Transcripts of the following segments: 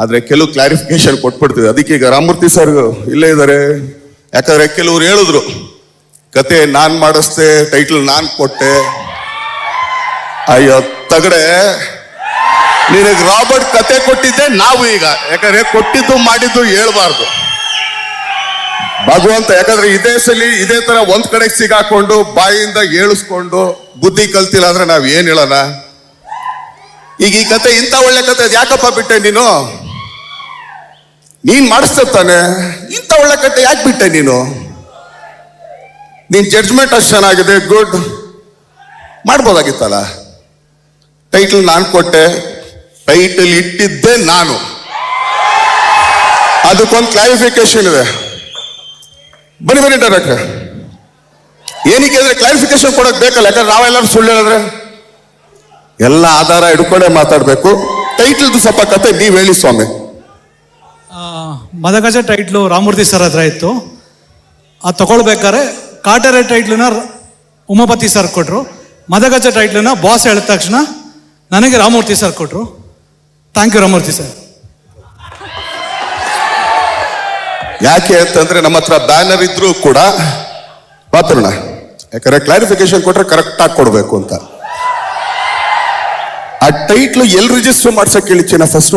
ಆದ್ರೆ ಕೆಲವು ಕ್ಲಾರಿಫಿಕೇಶನ್ ಕೊಟ್ಬಿಡ್ತೀವಿ ಅದಕ್ಕೆ ಈಗ ರಾಮಮೂರ್ತಿ ಸರ್ ಇಲ್ಲೇ ಇದ್ದಾರೆ ಯಾಕಂದ್ರೆ ಕೆಲವ್ರು ಹೇಳಿದ್ರು, ಕತೆ ನಾನು ಮಾಡಿಸ್ದೆ ಟೈಟಲ್ ನಾನು ಕೊಟ್ಟೆ. ಅಯ್ಯೋ, ತಗಡೆ. ನಿನಗೆ ರಾಬರ್ಟ್ ಕತೆ ಕೊಟ್ಟಿದ್ದೆ, ನಾವು ಈಗ. ಯಾಕಂದ್ರೆ ಕೊಟ್ಟಿದ್ದು ಮಾಡಿದ್ದು ಹೇಳ್ಬಾರ್ದು. ಭಗವಂತ, ಯಾಕಂದ್ರೆ ಇದೇ ಸಲಿ ಇದೇ ತರ ಒಂದ್ ಕಡೆ ಸಿಗಾಕೊಂಡು, ಬಾಯಿಂದ ಏಳಿಸ್ಕೊಂಡು, ಬುದ್ಧಿ ಕಲ್ತಿಲ್ಲ ಅಂದ್ರೆ ನಾವ್ ಏನ್ ಹೇಳೋಣ? ಈಗ ಈ ಕತೆ ಇಂಥ ಒಳ್ಳೆ ಕತೆ ಯಾಕಪ್ಪ ಬಿಟ್ಟೆ ನೀನು? ನೀನ್ ಮಾಡಿಸ್ತಾನೆ ಇಂಥ ಒಳ್ಳೆ ಕಟ್ಟೆ ಯಾಕೆ ಬಿಟ್ಟೆ ನೀನು? ನೀನ್ ಜಡ್ಜ್ಮೆಂಟ್ ಅಷ್ಟು ಚೆನ್ನಾಗಿದೆ ಗುಡ್ ಮಾಡ್ಬೋದಾಗಿತ್ತಲ್ಲ? ಟೈಟಲ್ ನಾನು ಕೊಟ್ಟೆ ಟೈಟಲ್ ಇಟ್ಟಿದ್ದೆ ನಾನು. ಅದಕ್ಕೊಂದು ಕ್ಲಾರಿಫಿಕೇಶನ್ ಇದೆ. ಬನ್ನಿ ಬನ್ನಿ ಡೈರೆಕ್ಟ್ರೆ ಏನಕ್ಕೆ ಅಂದ್ರೆ ಕ್ಲಾರಿಫಿಕೇಶನ್ ಕೊಡೋಕೆ ಬೇಕಲ್ಲ, ಯಾಕಂದ್ರೆ ನಾವೆಲ್ಲರೂ ಸುಳ್ಳು ಹೇಳಿದ್ರೆ. ಎಲ್ಲ ಆಧಾರ ಹಿಡ್ಕೊಂಡೇ ಮಾತಾಡಬೇಕು. ಟೈಟಲ್ದು ಸ್ವಲ್ಪ ಕತೆ ನೀವ್ ಹೇಳಿ ಸ್ವಾಮಿ. ಮದಗಜ ಟೈಟ್ಲು ರಾಮೂರ್ತಿ ಸರ್ ಹತ್ರ ಇತ್ತು. ಅದು ತಗೊಳ್ಬೇಕಾದ್ರೆ ಕಾಟರೆ ಟೈಟ್ಲನ್ನ ಉಮಾಪತಿ ಸರ್ ಕೊಟ್ಟರು ಮದಗಜ ಟೈಟ್ಲನ್ನ ಬಾಸ್ ಹೇಳಿದ ತಕ್ಷಣ ನನಗೆ ರಾಮೂರ್ತಿ ಸರ್ ಕೊಟ್ಟರು ಥ್ಯಾಂಕ್ ಯು ರಾಮೂರ್ತಿ ಸರ್ ಯಾಕೆ ಅಂತಂದ್ರೆ ನಮ್ಮ ಹತ್ರ ಬ್ಯಾನರ್ ಇದ್ರೂ ಕೂಡ, ಮಾತಾಡೋಣ. ಯಾಕಂದ್ರೆ ಕ್ಲಾರಿಫಿಕೇಶನ್ ಕೊಟ್ರೆ ಕರೆಕ್ಟ್ ಆಗಿ ಕೊಡ್ಬೇಕು ಅಂತ. ಆ ಟೈಟ್ಲು ಎಲ್ಲಿ ರಿಜಿಸ್ಟರ್ ಮಾಡ್ಸಕ್ ಚೆನ್ನ ಫಸ್ಟ್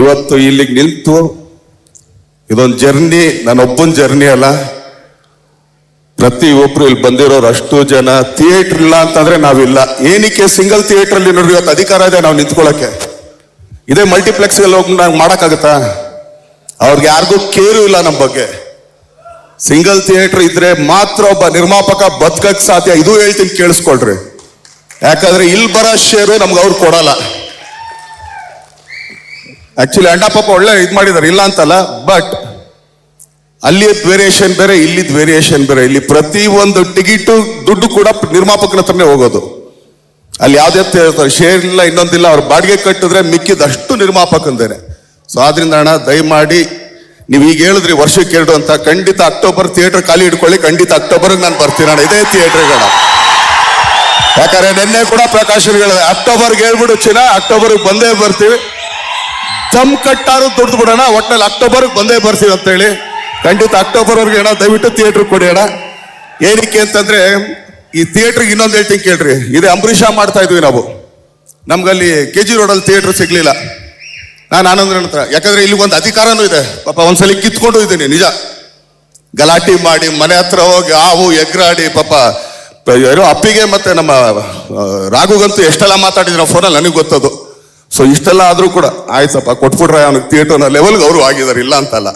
ಇವತ್ತು ಇಲ್ಲಿಗೆ ನಿಂತು ಇದೊಂದು ಜರ್ನಿ ನನ್ನೊಬ್ಬನ ಜರ್ನಿ ಅಲ್ಲ. ಪ್ರತಿ ಒಬ್ರು ಇಲ್ಲಿ ಬಂದಿರೋರು ಅಷ್ಟು ಜನ ಥಿಯೇಟರ್ ಇಲ್ಲ ಅಂತಂದ್ರೆ ನಾವಿಲ್ಲ. ಏನಕ್ಕೆ ಸಿಂಗಲ್ ಥಿಯೇಟರ್ ಅಲ್ಲಿ ನೋಡ್ರಿ, ಇವತ್ತು ಅಧಿಕಾರ ಇದೆ ನಾವು ನಿಂತ್ಕೊಳ್ಳಕ್ಕೆ ಇದೇ ಮಲ್ಟಿಪ್ಲೆಕ್ಸ್ ಅಲ್ಲಿ ಹೋಗಿ ನಾವು ಮಾಡೋಕ್ಕಾಗತ್ತಾ? ಅವ್ರಿಗೆ ಯಾರಿಗೂ ಕೇರು ಇಲ್ಲ ನಮ್ಮ ಬಗ್ಗೆ. ಸಿಂಗಲ್ ಥಿಯೇಟರ್ ಇದ್ರೆ ಮಾತ್ರ ಒಬ್ಬ ನಿರ್ಮಾಪಕ ಬದುಕಕ್ಕೆ ಸಾಧ್ಯ. ಇದು ಹೇಳ್ತೀನಿ ಕೇಳಿಸ್ಕೊಳ್ರಿ. ಯಾಕಂದ್ರೆ ಇಲ್ಲಿ ಬರೋ ಶೇರು ನಮ್ಗೆ ಅವ್ರು ಕೊಡಲ್ಲ. ಆಕ್ಚುಲಿ ಅಣ್ಣ ಪಾಪ ಒಳ್ಳೆ ಇದು ಮಾಡಿದ್ದಾರೆ ಇಲ್ಲ ಅಂತಲ್ಲ ಬಟ್ ಅಲ್ಲಿದ್ ವೇರಿಯೇಷನ್ ಬೇರೆ ಇಲ್ಲಿದ್ ವೇರಿಯೇಷನ್ ಬೇರೆ. ಇಲ್ಲಿ ಪ್ರತಿ ಒಂದು ಟಿಕೆಟ್ ದುಡ್ಡು ಕೂಡ ನಿರ್ಮಾಪಕನ ಹತ್ರನೇ ಹೋಗೋದು. ಅಲ್ಲಿ ಯಾವ್ದೇ ಶೇರ್ ಇಲ್ಲ, ಇನ್ನೊಂದಿಲ್ಲ. ಅವ್ರ ಬಾಡಿಗೆ ಕಟ್ಟಿದ್ರೆ ಮಿಕ್ಕಿದಷ್ಟು ನಿರ್ಮಾಪಕಂದೇನೆ ಸೊ ಆದ್ರಿಂದ ಅಣ್ಣ, ದಯಮಾಡಿ ನೀವು ಈಗ ಹೇಳಿದ್ರಿ ವರ್ಷಕ್ಕೆ ಎರಡು ಅಂತ. ಖಂಡಿತ ಅಕ್ಟೋಬರ್ ಥಿಯೇಟರ್ ಖಾಲಿ ಇಟ್ಕೊಳ್ಳಿ ಖಂಡಿತ ಅಕ್ಟೋಬರ್ ನಾನು ಬರ್ತೀನಿ ಅಣ್ಣ. ಇದೇ ಥಿಯೇಟರ್ ಯಾಕಂದ್ರೆ ನಿನ್ನೆ ಕೂಡ ಪ್ರಕಾಶ್ ಹೇಳಿದೆ ಅಕ್ಟೋಬರ್ಗೆ ಹೇಳ್ಬಿಡು ಚಿನ್ನ, ಅಕ್ಟೋಬರ್ಗೆ ಬಂದೇ ಬರ್ತೀವಿ. ಜಮ್ ಕಟ್ಟಾರು ದುಡ್ದು ಬಿಡೋಣ ಒಟ್ನಲ್ಲಿ ಅಕ್ಟೋಬರ್ಗೆ ಬಂದೇ ಬರ್ತೀವಿ ಅಂತ ಹೇಳಿ ಖಂಡಿತ ಅಕ್ಟೋಬರ್ ವರೆಗೆ ಅಣ್ಣ ದಯವಿಟ್ಟು ಥಿಯೇಟರ್ ಕೊಡಿ ಅಣ್ಣ. ಏನಕ್ಕೆ ಅಂತಂದ್ರೆ, ಈ ಥಿಯೇಟ್ರಿಗೆ ಇನ್ನೊಂದು ಹೇಳ್ತೀನಿ ಕೇಳ್ರಿ. ಇದೇ ಅಂಬರೀಷ ಮಾಡ್ತಾ ಇದ್ವಿ ನಾವು. ನಮ್ಗಲ್ಲಿ ಕೆ ಜಿ ರೋಡಲ್ಲಿ ಥಿಯೇಟರ್ ಸಿಗ್ಲಿಲ್ಲ. ನಾನು ಆನಂದ್ರ ಹತ್ರ. ಯಾಕಂದ್ರೆ ಇಲ್ಲಿ ಒಂದು ಅಧಿಕಾರನೂ ಇದೆ. ಪಾಪ ಒಂದ್ಸಲಿ ಕಿತ್ಕೊಂಡು ಇದ್ದೀನಿ, ನಿಜ. ಗಲಾಟೆ ಮಾಡಿ, ಮನೆ ಹತ್ರ ಹೋಗಿ ಹಾವು ಎಗ್ರಾಡಿ, ಪಾಪ ಅಪ್ಪಿಗೆ ಮತ್ತೆ ನಮ್ಮ ರಾಘುಗಂತೂ ಎಷ್ಟೆಲ್ಲ ಮಾತಾಡಿದ್ರು ಫೋನಲ್ಲಿ ನನಗೆ ಗೊತ್ತದು. ಸೊ ಇಷ್ಟೆಲ್ಲ ಆದರೂ ಕೂಡ ಆಯ್ತಪ್ಪ ಕೊಟ್ಬಿಟ್ರೆ ಅವನಿಗೆ ಥಿಯೇಟರ್ನ ಲೆವೆಲ್ಗೆ ಅವರು ಆಗಿದ್ದಾರೆ, ಇಲ್ಲ ಅಂತಲ್ಲ.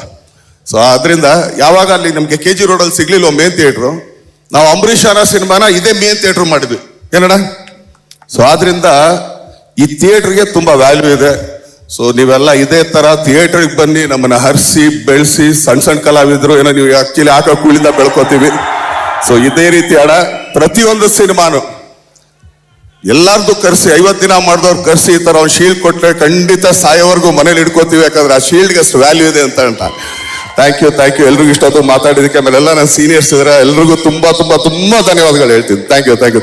ಸೊ ಆದ್ರಿಂದ ಯಾವಾಗ ಅಲ್ಲಿ ನಮಗೆ ಕೆ ಜಿ ರೋಡಲ್ಲಿ ಸಿಗ್ಲಿಲ್ಲ ಮೇನ್ ಥಿಯೇಟ್ರು ನಾವು ಅಂಬರೀಷ್ ಅನ್ನೋ ಸಿನಿಮಾನ ಇದೇ ಮೇನ್ ಥಿಯೇಟರ್ ಮಾಡಿದ್ವಿ. ಏನಡ ಸೊ ಆದ್ರಿಂದ ಈ ಥಿಯೇಟರ್ಗೆ ತುಂಬಾ ವ್ಯಾಲ್ಯೂ ಇದೆ. ಸೊ ನೀವೆಲ್ಲ ಇದೇ ತರ ಥಿಯೇಟರ್ಗೆ ಬನ್ನಿ, ನಮ್ಮನ್ನ ಹರಿಸಿ, ಬೆಳೆಸಿ ಸಣ್ಣ ಸಣ್ಣ ಕಲಾವಿದ್ರು, ಏನೋ ನೀವು ಆಕ್ಚುಲಿ ಆಕೋ ಕೂಳಿಂದ ಬೆಳ್ಕೋತೀವಿ. ಸೊ ಇದೇ ರೀತಿ ಅಡ ಪ್ರತಿಯೊಂದು ಸಿನಿಮಾನು. ಎಲ್ಲಾರ್ದು ಕರ್ಸಿ ಐವತ್ತು ದಿನ ಮಾಡಿದವ್ರು ಕರ್ಸಿ ಈ ತರ ಅವ್ನು ಶೀಲ್ಡ್ ಕೊಟ್ಟರೆ ಖಂಡಿತ ಸಾಯೋವರೆಗೂ ಮನೇಲಿ ಇಟ್ಕೋತೀವಿ. ಯಾಕಂದ್ರೆ ಆ ಶೀಲ್ಡ್ಗೆ ಅಷ್ಟು ವ್ಯಾಲ್ಯೂ ಇದೆ ಅಂತ ಅಂತ ಥ್ಯಾಂಕ್ ಯು ಥ್ಯಾಂಕ್ ಯು ಎಲ್ರಿಗೂ ಇಷ್ಟೊತ್ತು ಮಾತಾಡಿದಕ್ಕೆ ಆಮೇಲೆ ಎಲ್ಲ ನನ್ನ ಸೀನಿಯರ್ಸ್ ಇದ್ದಾರೆ ಎಲ್ರಿಗೂ ತುಂಬಾ ತುಂಬಾ ತುಂಬಾ ಧನ್ಯವಾದಗಳು ಹೇಳ್ತೀನಿ. Thank you thank you